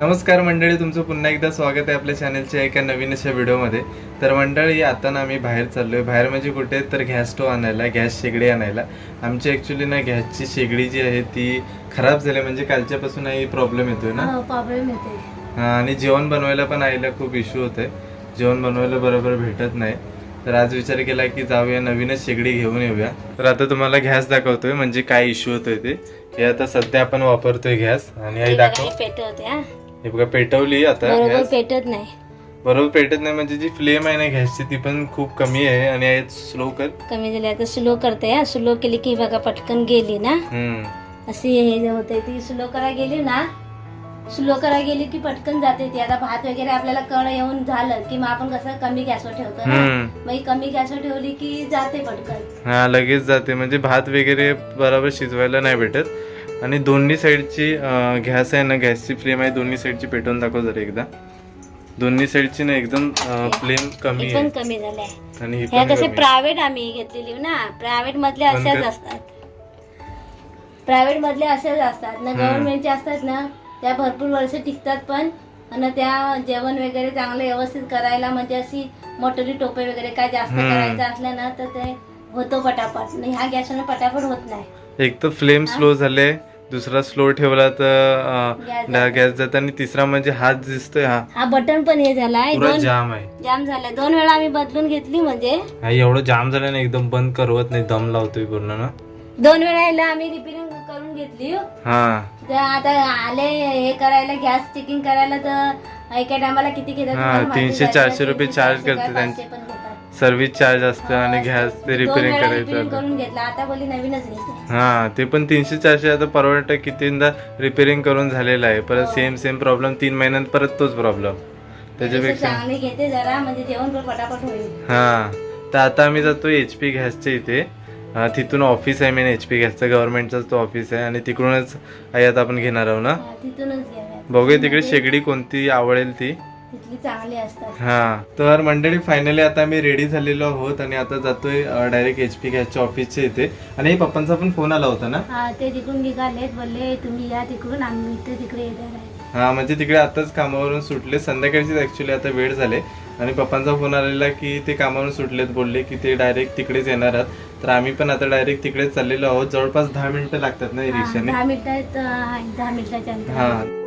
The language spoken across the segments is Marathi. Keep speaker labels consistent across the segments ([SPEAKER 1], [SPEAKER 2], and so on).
[SPEAKER 1] नमस्कार मंडळी तुमचं पुन्हा एकदा स्वागत आहे आपल्या चॅनलच्या एका नवीन अशा व्हिडिओमध्ये तर मंडळी आता ना आम्ही बाहेर चाललोय. बाहेर म्हणजे कुठे? तर गॅस स्टोव आणायला गॅस शेगडी आणायला. आमची ॲक्च्युली ना गॅसची शेगडी जी आहे ती खराब झाली म्हणजे कालच्यापासून प्रॉब्लेम येतोय ना.
[SPEAKER 2] प्रॉब्लेम येते
[SPEAKER 1] हा, आणि जेवण बनवायला पण आईला खूप इश्यू होतोय जेवण बनवायला बरोबर भेटत नाही. तर आज विचार केला की जाऊया नवीनच शेगडी घेऊन येऊया. तर आता तुम्हाला गॅस दाखवतोय म्हणजे काय इश्यू होतोय ते. हे आता सध्या आपण वापरतोय गॅस. आणि आई दाखव.
[SPEAKER 2] पेटवते हा
[SPEAKER 1] बघा पेटवली आता.
[SPEAKER 2] बरोबर
[SPEAKER 1] गॅस
[SPEAKER 2] पेटत नाही.
[SPEAKER 1] बरोबर पेटत नाही म्हणजे जी फ्लेम आहे ना गॅसची ती पण खूप कमी आहे आणि स्लो कर.
[SPEAKER 2] कमी झाली आता स्लो करते हा. स्लो केली की बघा पटकन गेली ना.
[SPEAKER 1] हम्म.
[SPEAKER 2] अशी हे जे होते ती स्लो करा गेली ना. स्लो करा गेली की पटकन जाते ती. आता भात वगैरे आपल्याला कळ येऊन झालं की मग आपण कसं कमी गॅसवर ठेवतो ना.
[SPEAKER 1] हम्म.
[SPEAKER 2] मग ही कमी गॅसवर ठेवली की जाते पटकन.
[SPEAKER 1] हा लगेच जाते. म्हणजे भात वगैरे बरोबर शिजवायला नाही भेटत. आणि दोन्ही साईडची गॅस आहे ना गॅसची फ्लेम आहे दोन्ही साईडची पेटवून दाखव जरा एकदा. दोन्ही साईडची ना एकदम फ्लेम कमी
[SPEAKER 2] पण
[SPEAKER 1] आहे.
[SPEAKER 2] कमी झाले आहे.
[SPEAKER 1] आणि ही
[SPEAKER 2] कसे. प्रायव्हेट आम्ही घेतलेली ना प्रायव्हेट मधले
[SPEAKER 1] कर.
[SPEAKER 2] असतात. प्रायव्हेट मधले अशाच असतात. ना गव्हर्नमेंटचे असतात ना त्या भरपूर वर्ष टिकतात पण आणि त्या जेवण वगैरे चांगलं व्यवस्थित करायला म्हणजे अशी मोटरी टोपे वगैरे काय जास्त. करायचं असलं ना तर ते होतो पटापट. ह्या गॅसवर पटापट होत नाही.
[SPEAKER 1] एक तर फ्लेम स्लो झाले दुसरा स्लो ठेवला तर
[SPEAKER 2] गॅस जातो.
[SPEAKER 1] आणि तिसरा म्हणजे हात दिसतोय हा
[SPEAKER 2] हा बटन पण हे झालाय
[SPEAKER 1] पुरा
[SPEAKER 2] दोन
[SPEAKER 1] जाम आहे
[SPEAKER 2] जाम झालाय दोन वेळा आम्ही बदलून घेतली म्हणजे
[SPEAKER 1] हा एवढं जाम झालं ना एकदम बंद करवत नाही दम लावतोय पूर्ण ना
[SPEAKER 2] दोन वेळा ह्याला आम्ही रिपेअरिंग करून घेतली
[SPEAKER 1] हा
[SPEAKER 2] तर आता आले हे करायला गॅस चेकिंग करायला तर एका टायमाला किती घेतात
[SPEAKER 1] हा,
[SPEAKER 2] तुम्हाला माहिती
[SPEAKER 1] 300
[SPEAKER 2] आहे.
[SPEAKER 1] 400 रुपये
[SPEAKER 2] तीनशे,
[SPEAKER 1] charge
[SPEAKER 2] चारशे
[SPEAKER 1] करते त्यांचे.
[SPEAKER 2] पाचशे पण घेतात.
[SPEAKER 1] सर्व्हिस चार्ज असतं आणि गॅस ते रिपेअरिंग करायचं
[SPEAKER 2] घेतला. आता बोली नवीनच
[SPEAKER 1] हा ते पण तीनशे चारशे आता परवडतं कितींदा रिपेअरिंग करून झालेलं आहे. परत सेम सेम प्रॉब्लेम तीन महिन्यात परत तोच प्रॉब्लेम त्याच्यापेक्षा
[SPEAKER 2] चांगले घेते जरा म्हणजे जेवण पण पटापट होईल.
[SPEAKER 1] हा तर आता आम्ही जातो एच पी गॅसच्या इथे. तिथून ऑफिस आहे मेन एच पी गॅसचं. गव्हर्नमेंटचाच तो ऑफिस आहे आणि तिकडूनच आई आता आपण घेणार आहोत ना? बघूया तिकडे शेगडी कोणती आवडेल ती.
[SPEAKER 2] तिथली चांगली असतात.
[SPEAKER 1] हा तर मंडळी फायनली आता आम्ही रेडी झालेलो आहोत आणि आता जातोय डायरेक्ट एच पी गॅसच्या ऑफिसच्या इथे. आणि पप्पांचा पण फोन आला होता ना?
[SPEAKER 2] हा ते तिकडून निघालेत. बोलले तुम्ही या तिकडून आम्ही इथे तिकडे येणार आहे.
[SPEAKER 1] हा म्हणजे तिकडे आताच कामावरून सुटले. संध्याकाळचीच ऍक्च्युली आता वेळ झाले. आणि पप्पांचा फोन आलेला की ते कामावरून सुटलेत बोलले की ते डायरेक्ट तिकडेच येणार आहेत. तर आम्ही पण आता डायरेक्ट तिकडेच चाललेलो आहोत. जवळपास दहा मिनिटं लागतात ना
[SPEAKER 2] हा,
[SPEAKER 1] रिक्षाने?
[SPEAKER 2] दहा मिनिटात अं, दहा मिनिटाच्या अंतरावर.
[SPEAKER 1] हा.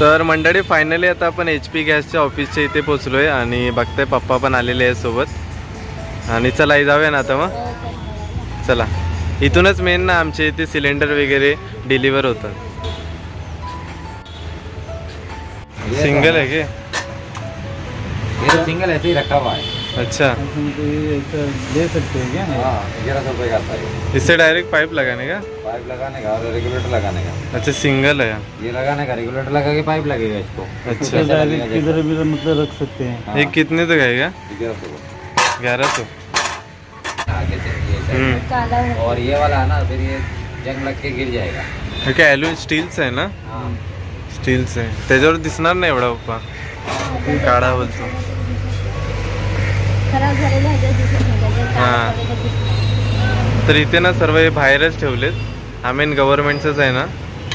[SPEAKER 1] तर मंडळी फायनली आता आपण एच पी गॅसच्या ऑफिसच्या इथे पोहोचलोय आणि बघताय पप्पा पण आलेले आहे सोबत. आणि चला जाऊया ना आता मग. चला. इथूनच मेन ना आमच्या इथे सिलेंडर वगैरे डिलिव्हर होतं सिंगल आहे के?
[SPEAKER 3] ये तो सिंगल ऐसे ही रखा हुआ है.
[SPEAKER 1] अच्छा.
[SPEAKER 4] ले सकते हैं क्या?
[SPEAKER 1] इससे डायरेक्ट पाइप लगाने का?
[SPEAKER 3] पाइप लगाने का और रेगुलेटर लगाने का।
[SPEAKER 1] अच्छा सिंगल है।
[SPEAKER 3] ये लगाने का रेगुलेटर लगा के पाइप लगेगा इसको।
[SPEAKER 1] अच्छा।
[SPEAKER 4] डायरेक्ट किधर भी मतलब रख सकते हैं।
[SPEAKER 3] हाँ,
[SPEAKER 1] ये कितने तक आएगा?
[SPEAKER 3] ग्यारह सौ। का।
[SPEAKER 1] ग्यारह सौ।
[SPEAKER 3] से से। और ये वाला है ना फिर ये जंग लग के गिर जाएगा।
[SPEAKER 1] हे काय ॲल्यू स्टीलचं आहे ना?
[SPEAKER 3] हाँ।
[SPEAKER 1] स्टीलचं आहे त्याच्यावर दिसणार नाही एवढा पप्पा काढा बोलतो। हा. तर इथे ना सर्व हे बाहेरच ठेवलेत. हा मेन गव्हर्नमेंटचंच आहे ना?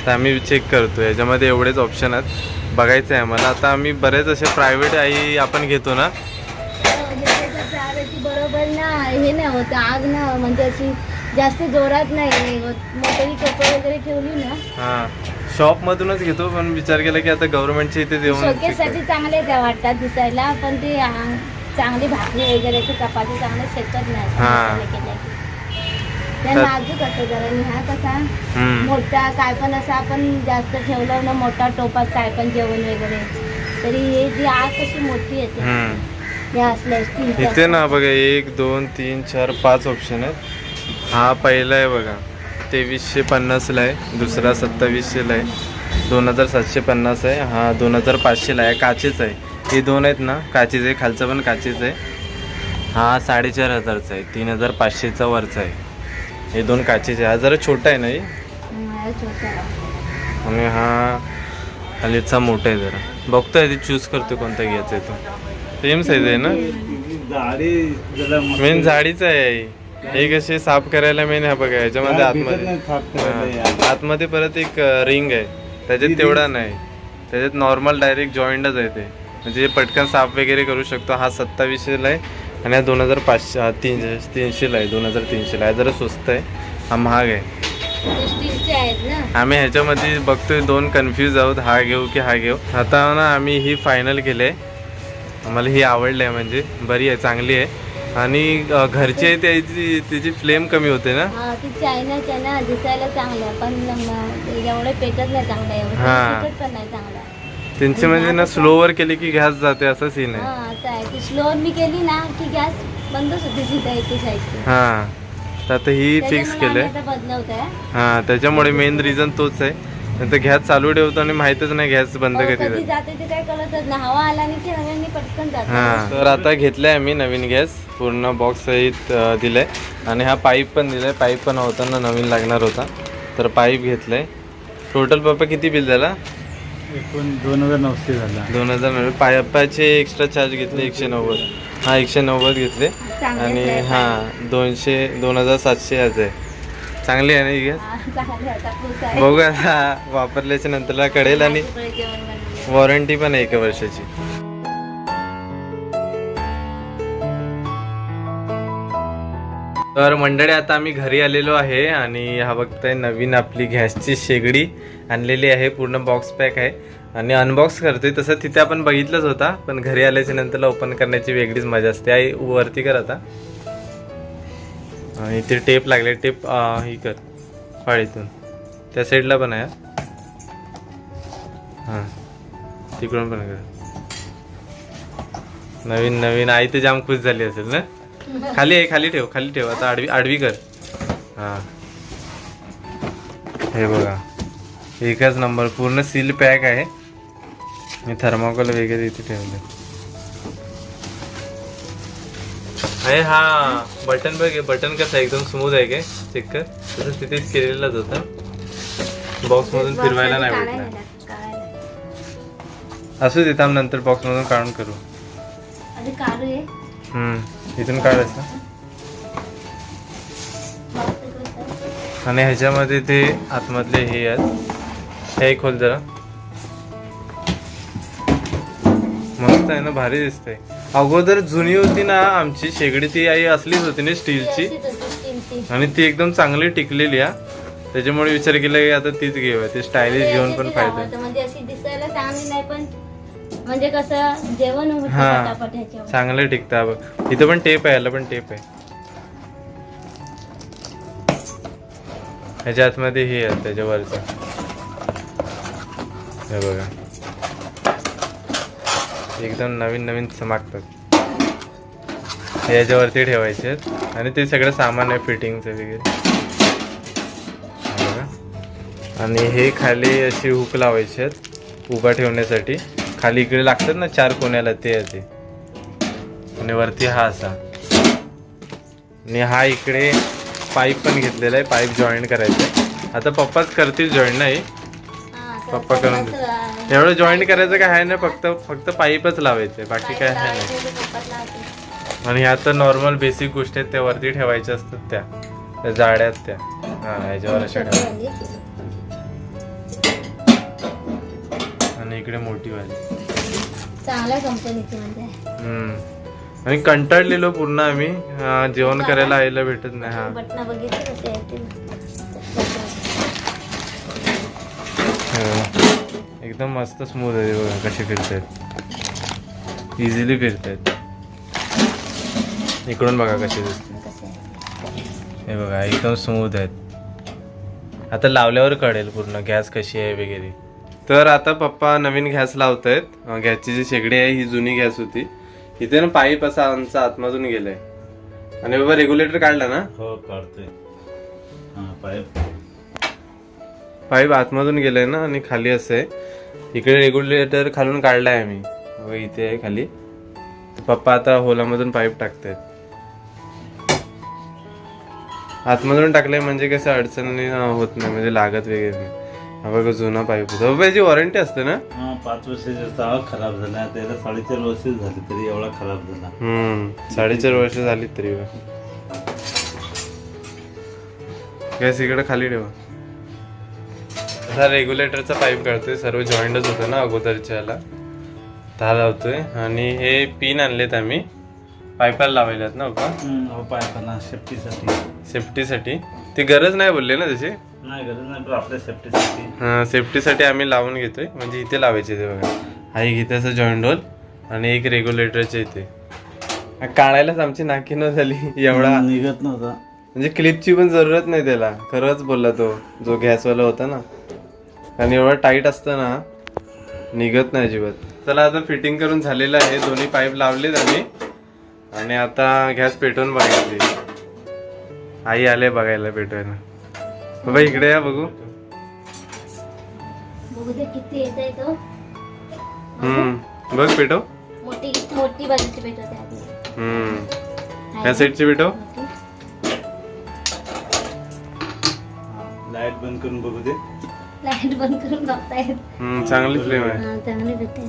[SPEAKER 1] तर आम्ही चेक करतो याच्यामध्ये एवढेच ऑप्शन आहेत. बघायचं आहे आम्हाला. आता आम्ही बरेच असे प्रायव्हेट आई आपण घेतो ना?
[SPEAKER 2] बरोबर ना. हे नाही होत. आग ना. म्हणजे अशी जास्त जोरात नाही. मोठरी कपडे वगैरे ठेवली ना.
[SPEAKER 1] हां. शॉपमधूनच घेतो. पण विचार केला की आता गव्हर्नमेंटच्या इथे देऊन
[SPEAKER 2] शोकेसाठी चांगले त्या वाटतात दिसायला. पण ते चांगली भाकरी वगैरे चपाती चांगले शेकत नाही. त्या नाजूक असतो जरा. आणि हा कसा. मोठा काय पण असं आपण जास्त ठेवलं ना मोठा टोपात काय पण जेवण वगैरे. तरी हे जी आग कशी मोठी येते. हे असल्या
[SPEAKER 1] इथे ना बघा एक दोन तीन चार पाच ऑप्शन आहेत. हा पहिला आहे बघा. तेवीसशे पन्नासला आहे. दुसरा सत्तावीसशेला आहे. दोन हजार सातशे पन्नास आहे. हा दोन हजार पाचशेला आहे. काचेच आहे. हे दोन आहेत ना काचेच आहे. खालचं पण काचेच आहे. हा साडेचार हजारचा आहे. तीन हजार पाचशेचा वरचा आहे. हे दोन काचेचे आहे हा जरा छोटा आहे ना हे?
[SPEAKER 2] हं, हा
[SPEAKER 1] आणि हा खालीचा मोठा आहे जरा. बघतोय ते चूज करतो कोणता घ्यायचा आहे तो. सेम साईज आहे ना?
[SPEAKER 4] झाडी जरा
[SPEAKER 1] मेन झाडीच आहे. हे. कसे साफ करायला मेन हा बघा याच्यामध्ये आतमध्ये. आतमध्ये परत एक रिंग आहे. त्याच्यात तेवढा नाही. त्याच्यात नॉर्मल डायरेक्ट जॉईंटच आहे ते. म्हणजे पटकन साफ वगैरे करू शकतो. हा सत्तावीसशेला आहे. आणि हा दोन हजार पाचशे तीनशे तीनशेला आहे दोन हजार तीनशेला आहे. जरा स्वस्त आहे. हा महाग आहे. आम्ही ह्याच्यामध्ये बघतोय दोन कन्फ्यूज आहोत. हा घेऊ की हा घेऊ. आता ना आम्ही ही फायनल केली आहे. आम्हाला ही आवडली आहे म्हणजे. बरी आहे चांगली आहे. आणि घरची आहे त्याची त्याची फ्लेम कमी होते ना?
[SPEAKER 2] हा दिसायला चांगल्या पण एवढे पेटत नाही चांगल्या
[SPEAKER 1] हा. त्यांची म्हणजे ना स्लोवर केली की गॅस जाते असं सीन आहे.
[SPEAKER 2] हा असं आहे. स्लोअर मी केली ना की गॅस बंदच होती सीधा एके साईडची.
[SPEAKER 1] हा. तर आता ही फिक्स केलंय
[SPEAKER 2] बदलवत आहे.
[SPEAKER 1] हा त्याच्यामुळे मेन रिझन तोच आहे. नंतर गॅस चालू ठेवतो आणि माहीतच नाही गॅस बंद कधी
[SPEAKER 2] कधी
[SPEAKER 1] जाते.
[SPEAKER 2] जाते ते काय कळतच ना हवा आला आणि ते हव्याने पटकन जाते.
[SPEAKER 1] हा. तर आता घेतलाय आम्ही नवीन गॅस. पूर्ण बॉक्स सहित अ, दिलाय. आणि हा पाईप पण दिलाय. पाईप पण होता ना नवीन लागणार होता. तर पाईप घेतलाय. टोटल पप्पा किती बिल झाला?
[SPEAKER 4] एकूण दोन हजार नऊशे झाला.
[SPEAKER 1] दोन हजार नव्वद पाईपाचे एक्स्ट्रा चार्ज घेतले एकशे नव्वद. हा एकशे नव्वद घेतले. आणि
[SPEAKER 2] आहे.
[SPEAKER 1] हा दोनशे दोन हजार सातशे आज आहे. चांगली आहे ना ही गॅस
[SPEAKER 2] हा, चांगलं आहे, आता खुश आहे.
[SPEAKER 1] बघू आता वापरल्याच्या नंतरला कळेल आणि
[SPEAKER 2] सगळे जेवण बनवलं.
[SPEAKER 1] वॉरंटी पण आहे एका वर्षाची. तर मंडळी आता आम्ही घरी आलेलो आहे आणि हा बघताय नवीन आपली गॅसची शेगडी आणलेली आहे. पूर्ण बॉक्स पॅक आहे. आणि अनबॉक्स करतोय. तसं तिथे आपण बघितलंच होता पण घरी आल्याच्या नंतरला ओपन करण्याची वेगळीच मजा असते. आई वरती कर आता. आणि इथे टेप लागले. टेप ही कर. फाळीतून. त्या साईडला पण आहे. हां. तिकडून पण कर. नवीन नवीन. आई तर जाम खुश झाली असेल ना? खाली आहे खाली ठेव खाली ठेव. आता आडवी आडवी कर. हां. हे बघा. एकच नंबर. पूर्ण सील पॅक आहे. मी थर्माकोल वगैरे इथे ठेवले. अरे हा बटन बघ बटन कसं आहे? एकदम स्मूथ आहे काय? चेक कर. तसं तिथेच केलेलाच होता. बॉक्स मधून फिरवायला नाही
[SPEAKER 2] काढायला.
[SPEAKER 1] असू दे थांब नंतर बॉक्स मधून काढून करू. हम्म. इथून काढायचं आणि ह्याच्यामध्ये ते आतमधले हे आहेत. हे खोल जरा. मस्त आहे ना भारी दिसतंय. अगोदर जुनी होती ना आमची शेगडी ती आई असलीच होती ना स्टीलची. आणि ती एकदम चांगली टिकलेली हा. त्याच्यामुळे विचार केला की आता तीच घेऊया ते स्टायलिश घेऊन पण फायदा
[SPEAKER 2] म्हणजे कसं जेवण होतं
[SPEAKER 1] हा.
[SPEAKER 2] पटापट ह्याच्यावर.
[SPEAKER 1] चांगलं टिकतं बघ. इथं पण टेप आहे याला पण टेप आहे. ह्याच्या आतमध्ये हे आहे त्याच्यावरचं. हे बघा. एकदम नवीन नवीन चमकतात. हे याच्यावरती ठेवायचे आहेत. आणि ते सगळं सामान आहे फिटिंगचं वगैरे. हे बघा. आणि हे खाली अशी हुक लावायची आहेत उभा ठेवण्यासाठी. खाली इकडे लागतात ना चार कोण्याला ते ते. आणि वरती हा असा. आणि हा इकडे पाईप पण घेतलेला आहे पाईप जॉईन करायचा आहे. आता पप्पाच करतील जॉईन नाही?
[SPEAKER 2] हा,
[SPEAKER 1] पप्पा करून. एवढं जॉईन करायचं काय आहे ना फक्त फक्त पाईपच लावायचे बाकी काय आहे नाही. आणि ह्या तर नॉर्मल बेसिक गोष्टी आहेत त्या वरती ठेवायच्या असतात त्या. त्या जाड्यात त्या. हा ह्याच्यावर अशा ठेवा आणि इकडे मोठी वाली.
[SPEAKER 2] चांगल्या कंपनीची म्हणजे.
[SPEAKER 1] हम्म. आणि कंटाळलेलो पूर्ण आम्ही. हा, जेवण करायला आईला भेटत नाही हा.
[SPEAKER 2] बटना बघितली कसे
[SPEAKER 1] हो. एकदम मस्त स्मूथ आहे बघा कसे फिरतायत. इझिली फिरतायत. इकडून बघा कसे दिसते.
[SPEAKER 2] कसे.
[SPEAKER 1] हे बघा एकदम स्मूथ आहेत. आता लावल्यावर कळेल पूर्ण. गॅस कशी आहे वगैरे. तर आता पप्पा नवीन गॅस लावत आहेत गॅसची जी शेगडी आहे ही जुनी गॅस होती. इथे ना पाईप असा आमचा आतमधून गेलाय. आणि बाबा रेग्युलेटर काढला ना?
[SPEAKER 4] हो पाईप.
[SPEAKER 1] पाईप आतमधून गेलाय ना आणि खाली असं आहे. इकडे रेग्युलेटर खालून काढलाय आम्ही. बघा इथे आहे खाली. पप्पा आता होलामधून पाईप टाकतायत. आतमधून टाकलंय म्हणजे कसं अडचणी होत नाही म्हणजे लागत वगैरे नाही. हा बघा जुना पाईप होता. बाबा याची वॉरंटी असते ना?
[SPEAKER 4] हा पाच वर्षाचा जावा खराब झाला. त्याला साडेचार वर्ष झाली तरी एवढा खराब झाला.
[SPEAKER 1] हम्म. साडेचार वर्ष झाली तरी. गॅस इकडे खाली ठेवा. असा रेग्युलेटरचा पाईप काढतोय. सर्व जॉईंटच होतं ना अगोदरच्या याला. दहा लावतोय. आणि हे पिन आणलेत आम्ही. पाईपाला लावायलात ना
[SPEAKER 4] हो पायपाना सेफ्टीसाठी
[SPEAKER 1] सेफ्टीसाठी ती गरज नाही बोलले ना त्याची?
[SPEAKER 4] नाही गरज नाही पण आपल्या सेफ्टीसाठी
[SPEAKER 1] हा, सेफ्टीसाठी आम्ही लावून घेतोय. म्हणजे इथे लावायचे ते बघा. हा एक इथे असं जॉईंट होल आणि एक रेग्युलेटरचे इथे. हा, काढायलाच आमची नाकी न झाली एवढा
[SPEAKER 4] निघत नव्हता.
[SPEAKER 1] म्हणजे क्लिपची पण जरूरत नाही त्याला. खरंच बोलला तो. जो गॅसवाला होता ना. आणि एवढा टाईट असतं ना निघत नाही अजिबात. चला आता फिटिंग करून झालेलं आहे. दोन्ही पाईप लावलेत आम्ही. आणि आता गॅस पेटवून बघायची. आई आले बघायला पेटवायला. बाबा इकडे या बघू.
[SPEAKER 2] बघू दे किती येत आहे तो.
[SPEAKER 1] हम्म बघ पेटव.
[SPEAKER 2] मोठी मोठी बाजूची पेट आधी.
[SPEAKER 1] हम्म. या साईडची पेटव.
[SPEAKER 2] मोठी.
[SPEAKER 4] लाइट बंद करून बघू दे.
[SPEAKER 2] लाइट बंद करून बघतायत.
[SPEAKER 1] हम्म चांगली फ्लेम आहे.
[SPEAKER 2] हा चांगली भेटते.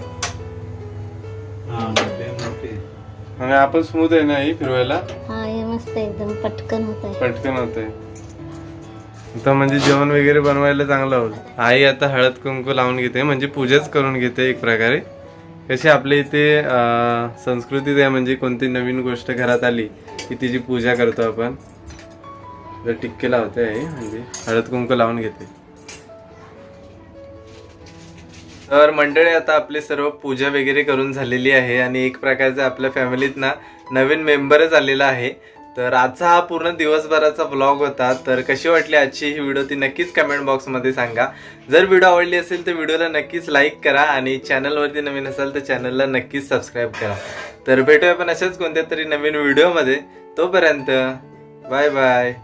[SPEAKER 4] हा मोठे मोठे
[SPEAKER 1] आणि आपण स्मूथ आहे ना ही फिरवायला?
[SPEAKER 2] हा हे मस्त एकदम पटकन होत आहे
[SPEAKER 1] पटकन होते आता म्हणजे जेवण वगैरे बनवायला चांगलं होईल. आई आता हळद कुंकू लावून घेते म्हणजे पूजाच करून घेते एक प्रकारे. कशी आपल्या इथे संस्कृतीच संस्कृतीत आहे म्हणजे कोणती नवीन गोष्ट घरात आली की तिची पूजा करतो आपण. तर टिक्के लावते आई म्हणजे हळद कुंकू लावून घेते. तर मंडळी आता आपली सर्व पूजा वगैरे करून झालेली आहे आणि एक प्रकारचं आपल्या फॅमिलीत ना नवीन मेंबरच आलेला आहे. तर आजचा हा पूर्ण दिवसभराचा ब्लॉग होता. तर कशी वाटली आजची ही व्हिडिओ ती नक्कीच कमेंट बॉक्समध्ये सांगा. जर व्हिडिओ आवडली असेल तर व्हिडिओला नक्कीच लाईक करा आणि चॅनलवरती नवीन असाल तर चॅनलला नक्कीच सबस्क्राईब करा. तर भेटूया पण अशाच कोणत्या तरी नवीन व्हिडिओमध्ये तोपर्यंत बाय बाय